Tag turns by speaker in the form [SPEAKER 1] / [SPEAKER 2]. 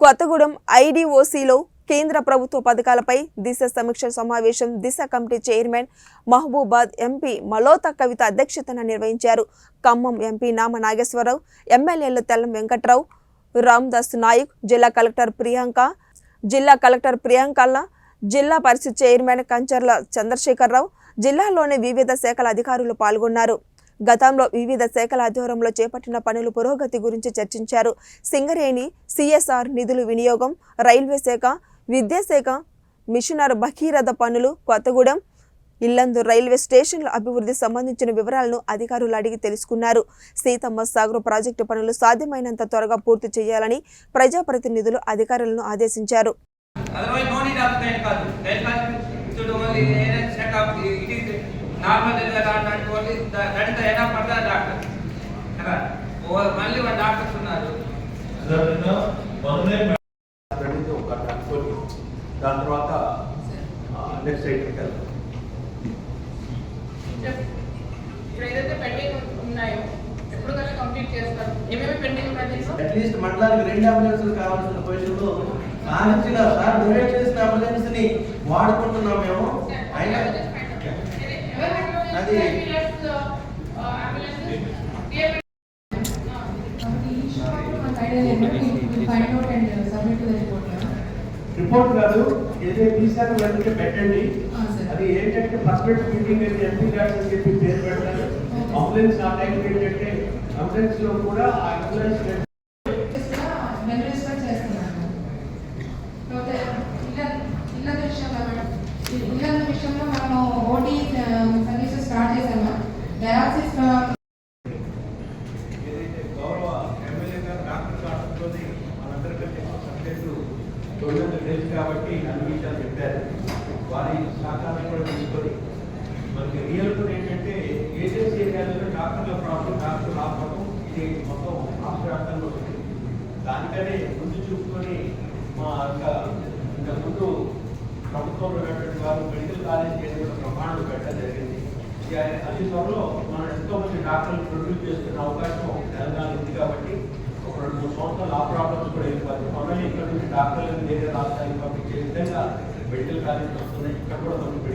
[SPEAKER 1] కొత్తగూడెం ఐడిఓసిలో కేంద్ర ప్రభుత్వ పథకాలపై దిశ సమీక్ష సమావేశం Disha committee chairman Mahabubabad MP Maloth Kavitha అధ్యక్షతన నిర్వహించారు. ఖమ్మం ఎంపీ నామ నాగేశ్వరరావు ఎమ్మెల్యేలు తెల్లం వెంకట్రావు రామ్దాస్ నాయక్ జిల్లా కలెక్టర్ ప్రియాంక జిల్లా కలెక్టర్ ప్రియాంకల్ల జిల్లా పరిషత్ చైర్మన్ కంచర్ల చంద్రశేఖరరావు జిల్లాలోని వివిధ శాఖల అధికారులు పాల్గొన్నారు. గతంలో వివిధ శాఖల ఆధ్వర్యంలో చేపట్టిన పనుల పురోగతి గురించి చర్చించారు. సింగరేణి సిఎస్ఆర్ నిధులు వినియోగం రైల్వే శాఖ విద్యాశాఖ మిషనర్ భగీరథ పనులు కొత్తగూడెం ఇల్లందు రైల్వే స్టేషన్ల అభివృద్ధి సంబంధించిన వివరాలను అధికారులు అడిగి తెలుసుకున్నారు. సీతమ్మ సాగర్ ప్రాజెక్టు పనులు సాధ్యమైనంత త్వరగా పూర్తి చేయాలని ప్రజాప్రతినిధులు అధికారులను ఆదేశించారు.
[SPEAKER 2] End of for the doctor. కదా? ఓ- మళ్ళీ వాళ్ళ డాక్టర్స్ ఉన్నారు.
[SPEAKER 3] అనుకోని దాని తర్వాత నెక్స్ట్ ఐటమ్కి వెళ్తాం
[SPEAKER 4] ఇప్పుడు ఏదైతే పెండింగ్ ఉన్నాయో ఎప్పుడు కల్లా కంప్లీట్ చేస్తారు? ఏమేమి పెండింగ్ ఉన్నాయి
[SPEAKER 5] అట్లీస్ట్ మండలానికి రెండు అంబులెన్సులు కావాల్సిన పొజిషన్లో సాధించిన సార్ డొనేట్ చేసిన అంబులెన్స్ని వాడుకుంటున్నాం మేము. అయినా అది-.
[SPEAKER 3] రిపోర్ట్ కాదు ఏదైతే తీసారో వెంటనే పెట్టండి. అది ఏంటంటే పర్ఫెక్ట్ మీటింగ్ అయితే ఎంపీ గార్డ్స్ అని చెప్పి పేరు పెడతారు. అంబులెన్స్ ఆ టైం ఏంటంటే అంబులెన్స్లో కూడా ఆ అంబులెన్స్
[SPEAKER 6] చేస్తున్నాను
[SPEAKER 3] తొమ్మిది తెలుసు కాబట్టి అన్ని విషయాలు చెప్పారు. వారి సహకారం కూడా తీసుకొని మనకి రియల్ కూడా ఏంటంటే ఏజెన్సీ ఏరియాలో డాక్టర్ల ప్రాబ్లం డాక్టర్ ఆపడం ఇది మొత్తం రాష్ట్ర వ్యాప్తంగా ఉంది దానికనే ముందు చూసుకొని మా యొక్క ఇంతకుముందు ప్రభుత్వంలో ఉన్నటువంటి వారు మెడికల్ కాలేజ్ చేసిన ప్రమాణాలు పెట్టడం జరిగింది. ఇది త్వరలో మనం ఎంతో మంది డాక్టర్లు ప్రొడ్యూస్ చేసుకునే అవకాశం తెలంగాణ ఉంది కాబట్టి ఒక రెండు మూడు సంవత్సరాలు ఆ డాక్టర్లను వేరే రాష్ట్రాలకు పంపించే విధంగా మెడికల్ కాలేజీలు వస్తున్నాయి. ఇక్కడ కూడా మనకి